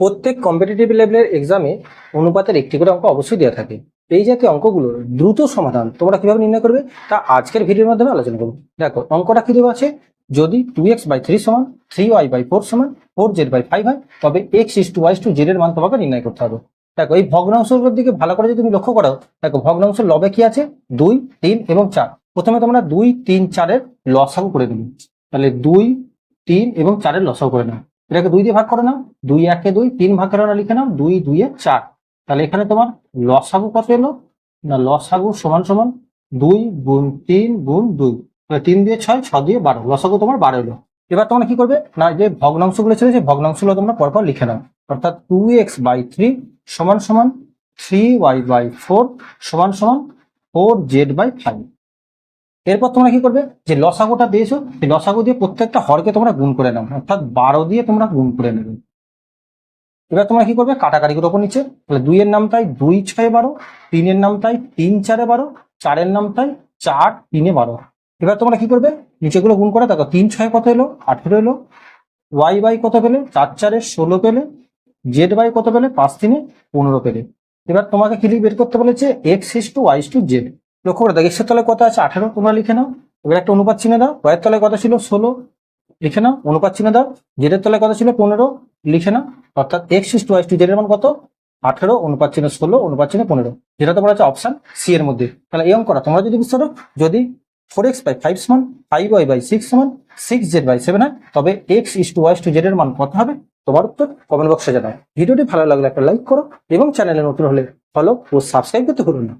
প্রত্যেক কম্পিটিটিভ লেভেলের এক্সামে অনুপাতের একটি করে অঙ্ক অবশ্যই দেওয়া থাকে। এই জাতীয় অঙ্কগুলোর দ্রুত সমাধান তোমরা কীভাবে নির্ণয় করবে তা আজকের ভিডিওর মাধ্যমে আলোচনা করব। দেখো, অঙ্কটা কি দেওয়া আছে? যদি টু এক্স বাই থ্রি সমান থ্রি ওয়াই বাই ফোর সমান ফোর জেড বাই ফাইভ হয়, তবে x is to y is to z এর মান তোমাকে নির্ণয় করতে হবে। দেখো, এই ভগ্নাংশগুলোর দিকে ভালো করে যদি তুমি লক্ষ্য করো, দেখো ভগ্নাংশ লবে কি আছে? দুই, তিন এবং চার। প্রথমে তোমরা দুই, তিন, চারের লসাগু করে নেবে। তাহলে দুই, তিন এবং চারের লসাগু করে নাও। এটাকে দুই দিয়ে ভাগ করে নাও। দুই একে দুই, তিন ভাগ করে লিখে নাও, দুই দুইয়ে চার। তাহলে এখানে তোমার লসাগু কত এলো? না, লসাগু সমান সমান দুই গুণ তিন গুণ দুই। তিন দিয়ে ছয়, ছ দিয়ে বারো। লসাগু তোমার বারো এলো। এবার তোমরা কি করবে? না যে ভগ্নাংশগুলো ছিল যে ভগ্নাংশগুলো তোমরা পরপর লিখে নাও। অর্থাৎ টু এক্স বাই থ্রি সমান সমান থ্রি ওয়াই বাই ফোর সমান সমান ফোর জেড বাই ফাইভ এরপর তোমরা কি করবে? যে লসাগুটা দিয়েছ, সেই লসাগু দিয়ে প্রত্যেকটা হরকে তোমরা গুণ করে নাও। অর্থাৎ বারো দিয়ে তোমরা গুণ করে নেবে। এবার তোমরা কি করবে? কাটাকাটিগুলোর ওপর নিচে। তাহলে দুইয়ের নাম তাই দুই ছয় বারো, তিনের নাম তাই তিন চারে বারো, চারের নাম তাই চার তিনে বারো। এবার তোমরা কি করবে? নিচেগুলো গুণ করে দেখো, তিন ছয় কত এলো? আঠেরো এলো। ওয়াই বাই কত পেলে? চার চারে ষোলো পেলে। জেড বাই কত পেলে? পাঁচ তিনে পনেরো পেলে। এবার তোমাকে কি বের করতে বলেছে, x is to y is to z. লক্ষ্য করে, দেখো এক্সের তলায় কত আছে? আঠেরো, তোমরা লিখে নাও। এবার একটা অনুপাত চিহ্ন দাও। ওয়ের তলায় কত ছিল? ষোলো। লিখে নাও, অনুপাত চিহ্ন দাও। জেডের তলায় কত ছিল? পনেরো। লিখে নাও। অর্থাৎ x is to y is to জেডের মান কত? আঠেরো, অনুপাত চিহ্ন ষোলো, অনুপাত চিহ্ন পনেরো। যেটা তোমার আছে অপশন সি এর মধ্যে। তাহলে এই অঙ্কটা তোমরা যদি বুঝতে যদি ফোর এক্স বাই ফাইভ সমান ফাইভ ওয়াই বাই সিক্স সমান সিক্স জেড বাই সেভেন হয়, তবে x is to y is to z এর মান কত হবে? তোমার উত্তর কমেন্ট বক্সে জানাও। ভিডিওটি ভালো লাগলে একটা লাইক করো এবং চ্যানেলে নতুন হলে ফলো ও সাবস্ক্রাইব করতে ভুলো না।